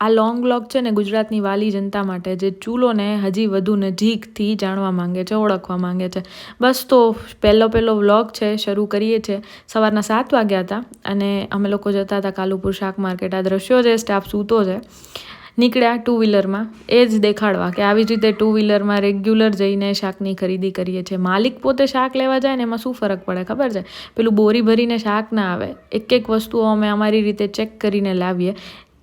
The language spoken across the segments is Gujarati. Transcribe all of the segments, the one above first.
આ લોંગ વ્લોગ છે ને ગુજરાતની વાલી જનતા માટે જે ચૂલોને હજી વધુ નજીકથી જાણવા માંગે છે, ઓળખવા માંગે છે. બસ તો પહેલો પહેલો વ્લોગ છે, શરૂ કરીએ છીએ. સવારના સાત વાગ્યા હતા અને અમે લોકો જતા હતા કાલુપુર શાક માર્કેટ. આ દ્રશ્યો છે સ્ટાફ સૂતો છે. નીકળ્યા ટુ વ્હીલરમાં એ જ દેખાડવા કે આવી જ રીતે ટુ વ્હીલરમાં રેગ્યુલર જઈને શાકની ખરીદી કરીએ છીએ. માલિક પોતે શાક લેવા જાય ને એમાં શું ફરક પડે ખબર છે? પેલું બોરી ભરીને શાક ના આવે. એક એક વસ્તુઓ અમે અમારી રીતે ચેક કરીને લાવીએ.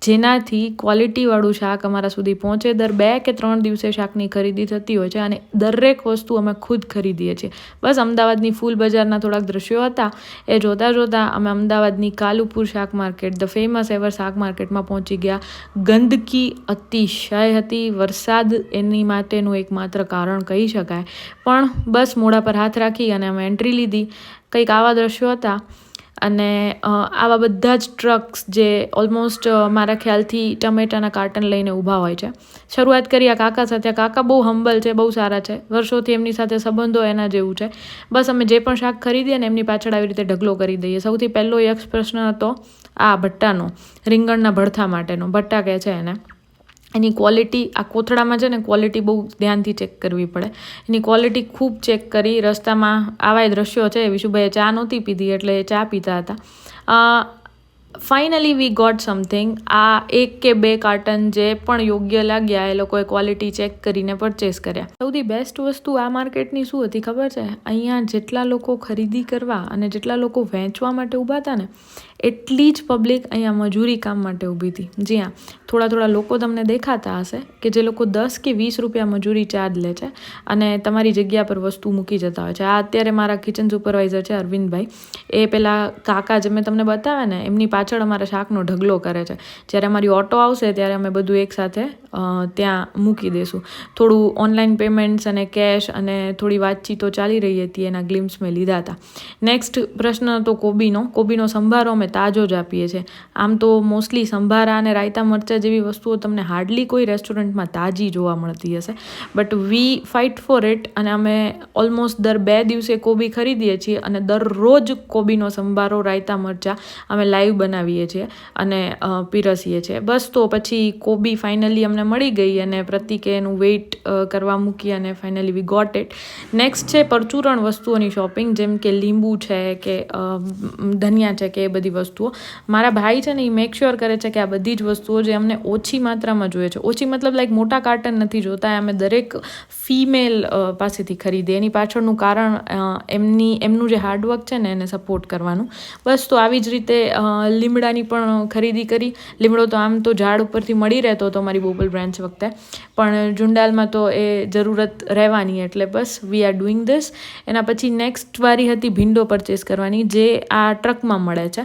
જેનાથી ક્વોલિટીવાળું શાક અમારા સુધી પહોંચે. દર બે કે ત્રણ દિવસે શાકની ખરીદી થતી હોય છે અને દરેક વસ્તુ અમે ખુદ ખરીદીએ છીએ. બસ અમદાવાદની ફૂલ બજારના થોડાક દ્રશ્યો હતા. એ જોતાં જોતાં અમે અમદાવાદની કાલુપુર શાક માર્કેટ ધ ફેમસ એવર શાક માર્કેટમાં પહોંચી ગયા. ગંદકી અતિશય હતી. વરસાદ એની માટેનું એકમાત્ર કારણ કહી શકાય. પણ બસ મોઢા પર હાથ રાખી અને અમે એન્ટ્રી લીધી. કંઈક આવા દ્રશ્યો હતા. અને આવા બધા જ ટ્રક્સ જે ઓલમોસ્ટ મારા ખ્યાલથી ટમેટાના કાર્ટન લઈને ઊભા હોય છે. શરૂઆત કરી આ કાકા સાથે. કાકા બહુ હંબલ છે, બહુ સારા છે. વર્ષોથી એમની સાથે સંબંધો એના જેવું છે. બસ અમે જે પણ શાક ખરીદીએ ને એમની પાછળ આવી રીતે ઢગલો કરી દઈએ. સૌથી પહેલો યક્ષ પ્રશ્ન હતો આ ભટ્ટાનો રીંગણના ભડથા માટેનો. ભટ્ટા કહે છે એને? એની ક્વોલિટી આ કોથળામાં છે ને ક્વોલિટી બહુ ધ્યાનથી ચેક કરવી પડે. એની ક્વોલિટી ખૂબ ચેક કરી રસ્તામાં આવા દ્રશ્યો છે વિશુભાઈએ ચા નહોતી પીધી એટલે એ ચા પીતા હતા. ફાઇનલી વી ગોટ સમથિંગ આ એક કે બે કાર્ટન જે પણ યોગ્ય લાગ્યા, એ લોકોએ ક્વોલિટી ચેક કરીને પરચેસ કર્યા. સૌથી બેસ્ટ વસ્તુ આ માર્કેટની શું હતી ખબર છે? અહીંયા જેટલા લોકો ખરીદી કરવા અને જેટલા લોકો વેચવા માટે ઊભા હતા ને એટલી જ પબ્લિક અહીંયા મજૂરી કામ માટે ઊભી હતી. જી હા, થોડા થોડા લોકો તમને દેખાતા હશે કે જે લોકો દસ કે વીસ રૂપિયા મજૂરી ચાર્જ લે છે અને તમારી જગ્યા પર વસ્તુ મૂકી જતા હોય છે. આ અત્યારે મારા કિચન સુપરવાઇઝર છે અરવિંદભાઈ. એ પેલા કાકા જે મેં તમને બતાવ્યા ને, એમની પાછળ અમારા શાકનો ઢગલો કરે છે. જ્યારે અમારી ઓટો આવશે ત્યારે અમે બધું એકસાથે ત્યાં મૂકી દઈશું થોડું ઓનલાઈન પેમેન્ટ્સ અને કેશ અને થોડી વાતચીતો ચાલી રહી હતી એના ગ્લિમ્સ મેં લીધા હતા. નેક્સ્ટ પ્રશ્ન હતો કોબીનો. કોબીનો સંભારો અમે તાજો જ આપીએ છીએ. આમ તો મોસ્ટલી સંભારા અને રાયતા મરચાં જેવી વસ્તુઓ તમને હાર્ડલી કોઈ રેસ્ટોરન્ટમાં તાજી જોવા મળતી હશે. But we fight for it અને અમે ઓલમોસ્ટ દર બે દિવસે કોબી ખરીદીએ છીએ અને દરરોજ કોબીનો સંભારો, રાયતા મરચાં અમે લાઈવ બનાવીએ છીએ અને પીરસીએ છીએ. બસ તો પછી કોબી ફાઇનલી અમને મળી ગઈ અને પ્રતિકે એનું વેઇટ કરવા મૂકી અને finally we got it next છે પરચુરણ વસ્તુઓની શોપિંગ જેમ કે લીંબુ છે કે ધનિયા છે કે એ બધી વસ્તુઓ. મારા ભાઈ છે ને એ મેક શ્યોર કરે છે કે આ બધી જ વસ્તુઓ જે અમને ઓછી માત્રામાં જોઈએ છે. ઓછી મતલબ લાઈક મોટા કાર્ટન નથી જોતા અમે દરેક ફિમેલ પાસેથી ખરીદીએ. એની પાછળનું કારણ એમની, એમનું જે હાર્ડવર્ક છે ને એને સપોર્ટ કરવાનું. બસ તો આવી જ રીતે લીમડાની પણ ખરીદી કરી. લીમડો તો આમ તો ઝાડ ઉપરથી મળી રહેતો હતો મારી બોબલ બ્રાન્ચ વખતે. પણ જુંડાલમાં તો એ જરૂરત રહેવાની એટલે બસ વી આર ડુઈંગ ધીસ એના પછી નેક્સ્ટ વારી હતી ભીંડો પરચેસ કરવાની, જે આ ટ્રકમાં મળે છે.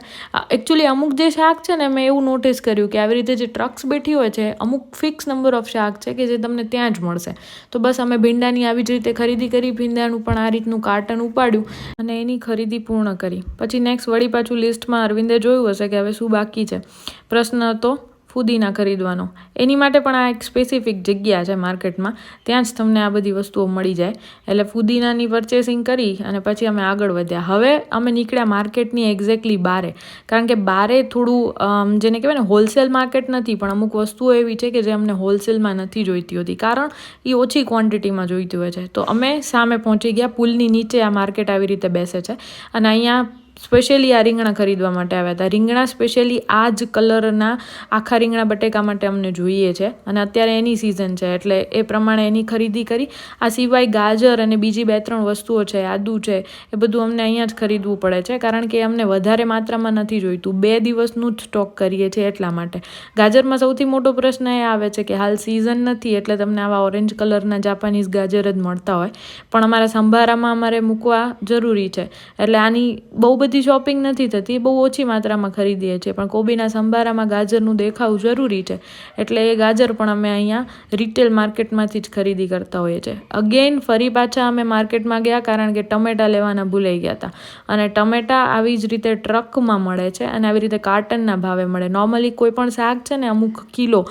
એકચ્યુઅલી અમુક જે શાક છે ને મેં એવું નોટિસ કર્યું કે આવી રીતે જે ટ્રક્સ બેઠી હોય છે, અમુક ફિક્સ નંબર ઓફ શાક છે કે જે તમને ત્યાં જ મળશે. તો બસ અમે ભીંડાની આવી જ રીતે ખરીદી કરી, ભીંડાનું પણ આ રીતનું કાર્ટન ઉપાડ્યું અને એની ખરીદી પૂર્ણ કરી. પછી નેક્સ્ટ વળી પાછું લિસ્ટમાં અરવિંદે જોયું હશે કે હવે શું બાકી છે. પ્રશ્ન હતો ફુદીના ખરીદવાનો. એની માટે પણ આ એક સ્પેસિફિક જગ્યા છે માર્કેટમાં. ત્યાં જ તમને આ બધી વસ્તુઓ મળી જાય. એટલે ફુદીનાની પરચેસિંગ કરી અને પછી અમે આગળ વધ્યા. હવે અમે નીકળ્યા માર્કેટની એક્ઝેક્ટલી બારે. કારણ કે બારે થોડું જેને કહેવાય ને હોલસેલ માર્કેટ નથી, પણ અમુક વસ્તુઓ એવી છે કે જે અમને હોલસેલમાં નથી જોઈતી હોતી. કારણ એ ઓછી ક્વોન્ટિટીમાં જોઈતી હોય છે. તો અમે સામે પહોંચી ગયા. પુલની નીચે આ માર્કેટ આવી રીતે બેસે છે. અને અહીંયા સ્પેશિયલી આ રીંગણા ખરીદવા માટે આવ્યા હતા. રીંગણા સ્પેશિયલી આ જ કલરના આખા રીંગણા બટેકા માટે અમને જોઈએ છે અને અત્યારે એની સિઝન છે એટલે એ પ્રમાણે એની ખરીદી કરી. આ સિવાય ગાજર અને બીજી બે ત્રણ વસ્તુઓ છે, આદુ છે, એ બધું અમને અહીંયા જ ખરીદવું પડે છે કારણ કે અમને વધારે માત્રામાં નથી જોઈતું. બે દિવસનું જ સ્ટોક કરીએ છીએ એટલા માટે. ગાજરમાં સૌથી મોટો પ્રશ્ન એ આવે છે કે હાલ સિઝન નથી એટલે તમને આવા ઓરેન્જ કલરના જાપાનીઝ ગાજર જ મળતા હોય. પણ અમારા સંભારામાં અમારે મૂકવા જરૂરી છે. એટલે આની બહુ બધી શોપિંગ નથી થતી બહુ ઓછી માત્રામાં ખરીદીએ છીએ. પણ કોબીના સંભારામાં ગાજરનું દેખાવું જરૂરી છે. એટલે એ ગાજર પણ અમે અહીંયા રિટેલ માર્કેટમાંથી જ ખરીદી કરતા હોઈએ છીએ. અગેન ફરી પાછા અમે માર્કેટમાં ગયા કારણ કે ટમેટા લેવાના ભૂલાઈ ગયા હતા. અને ટમેટા આવી જ રીતે ટ્રકમાં મળે છે અને આવી રીતે કાર્ટનના ભાવે મળે. નોર્મલી કોઈ પણ શાક છે ને, અમુક કિલો,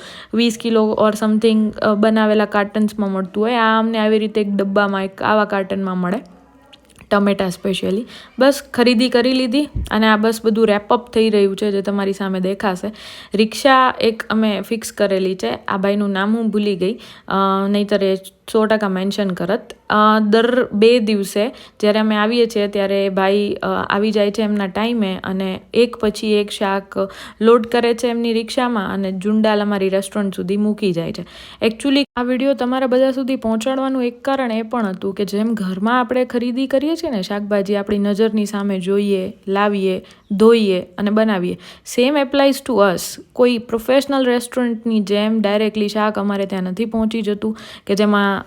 વીસ કિલો ઓર સમથિંગ બનાવેલા કાર્ટન્સમાં મળતું હોય. આ અમને આવી રીતે એક ડબ્બામાં, એક આવા કાર્ટનમાં મળે. ટમેટા સ્પેશિયલી બસ ખરીદી કરી લીધી અને આ બસ બધું રેપઅપ થઈ રહ્યું છે જે તમારી સામે દેખાશે. રિક્ષા એક અમે ફિક્સ કરેલી છે. આ ભાઈનું નામ હું ભૂલી ગઈ. નહીંતર એ સો ટકા મેન્શન કરત. દર બે દિવસે જ્યારે અમે આવીએ છીએ ત્યારે ભાઈ આવી જાય છે એમના ટાઈમે અને એક પછી એક શાક લોડ કરે છે એમની રિક્ષામાં અને જુંડાલ અમારી રેસ્ટોરન્ટ સુધી મૂકી જાય છે. એકચ્યુઅલી આ વીડિયો તમારા બધા સુધી પહોંચાડવાનું એક કારણ એ પણ હતું કે જેમ ઘરમાં આપણે ખરીદી કરીએ છીએ ને, શાકભાજી આપણી નજરની સામે જોઈએ, લાવીએ, ધોઈએ અને બનાવીએ સેમ એપ્લાઇઝ ટુ અસ કોઈ પ્રોફેશનલ રેસ્ટોરન્ટની જેમ ડાયરેક્ટલી શાક અમારે ત્યાં નથી પહોંચી જતું કે જેમાં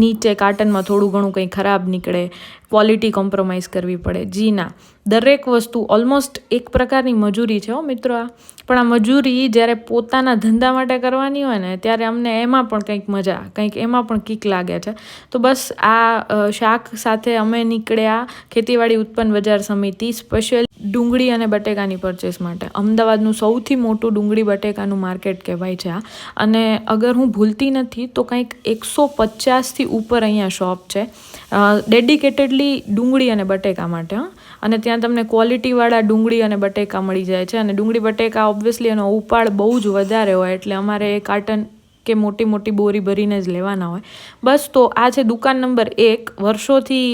નીચે કાર્ટનમાં થોડું ઘણું કંઈ ખરાબ નીકળે ક્વોલિટી કોમ્પ્રોમાઇઝ કરવી પડે. જી ના. દરેક વસ્તુ ઓલમોસ્ટ એક પ્રકારની મજૂરી છે હો મિત્રો આ. પણ આ મજૂરી જ્યારે પોતાના ધંધા માટે કરવાની હોય ને, ત્યારે અમને એમાં પણ કંઈક મજા, કંઈક એમાં પણ કિક લાગે છે. તો બસ આ શાક સાથે અમે નીકળ્યા ખેતીવાડી ઉત્પન્ન બજાર સમિતિ સ્પેશિયલ ડુંગળી અને બટેકાની પરચેસ માટે. અમદાવાદનું સૌથી મોટું ડુંગળી બટેકાનું માર્કેટ કહેવાય છે આ. અને અગર હું ભૂલતી નથી તો કંઈક એકસો પચાસથી ઉપર અહીંયા શોપ છે. ડેડિકેટેડલી ડુંગળી અને બટેકા માટે, હં. અને ત્યાં તમને ક્વોલિટીવાળા ડુંગળી અને બટેકા મળી જાય છે. અને ડુંગળી બટેકા ઓબ્વિયસલી એનો ઉપાડ બહુ જ વધારે હોય, એટલે અમારે એ કાર્ટન કે મોટી મોટી બોરી ભરીને જ લેવાના હોય. બસ તો આ છે દુકાન નંબર એક. વર્ષોથી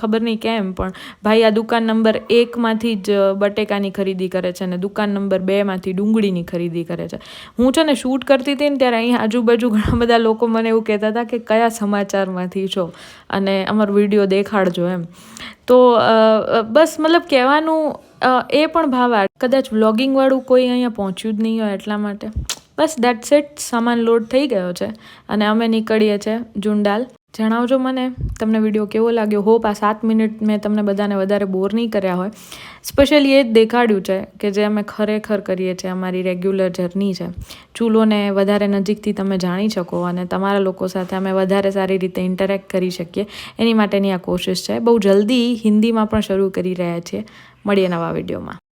ખબર નહીં કેમ, પણ ભાઈ આ દુકાન નંબર એકમાંથી જ બટેકાની ખરીદી કરે છે અને દુકાન નંબર બેમાંથી ડુંગળીની ખરીદી કરે છે. હું છે ને શૂટ કરતી હતી ને ત્યારે અહીં આજુબાજુ ઘણા બધા લોકો મને એવું કહેતા હતા કે કયા સમાચારમાંથી છો અને અમારો વીડિયો દેખાડજો એમ. તો બસ મતલબ કહેવાનું એ પણ ભાવા કદાચ વ્લોગિંગવાળું કોઈ અહીંયા પહોંચ્યું જ નહીં હોય એટલા માટે. બસ દેટ સેટ સામાન લોડ થઈ ગયો છે અને અમે નીકળીએ છીએ જુંડાલ. જણાવજો મને તમને વીડિયો કેવો લાગ્યો? હોપ આ સાત મિનિટ મેં તમને બધાને વધારે બોર નહીં કર્યા હોય. સ્પેશિયલી એ જ દેખાડ્યું છે કે જે અમે ખરેખર કરીએ છીએ, અમારી રેગ્યુલર જર્ની છે. ચૂલોને વધારે નજીકથી તમે જાણી શકો અને તમારા લોકો સાથે અમે વધારે સારી રીતે ઇન્ટરેક્ટ કરી શકીએ. એની માટેની આ કોશિશ છે. બહુ જલ્દી હિન્દીમાં પણ શરૂ કરી રહ્યા છીએ. મળીએ નવા વિડીયોમાં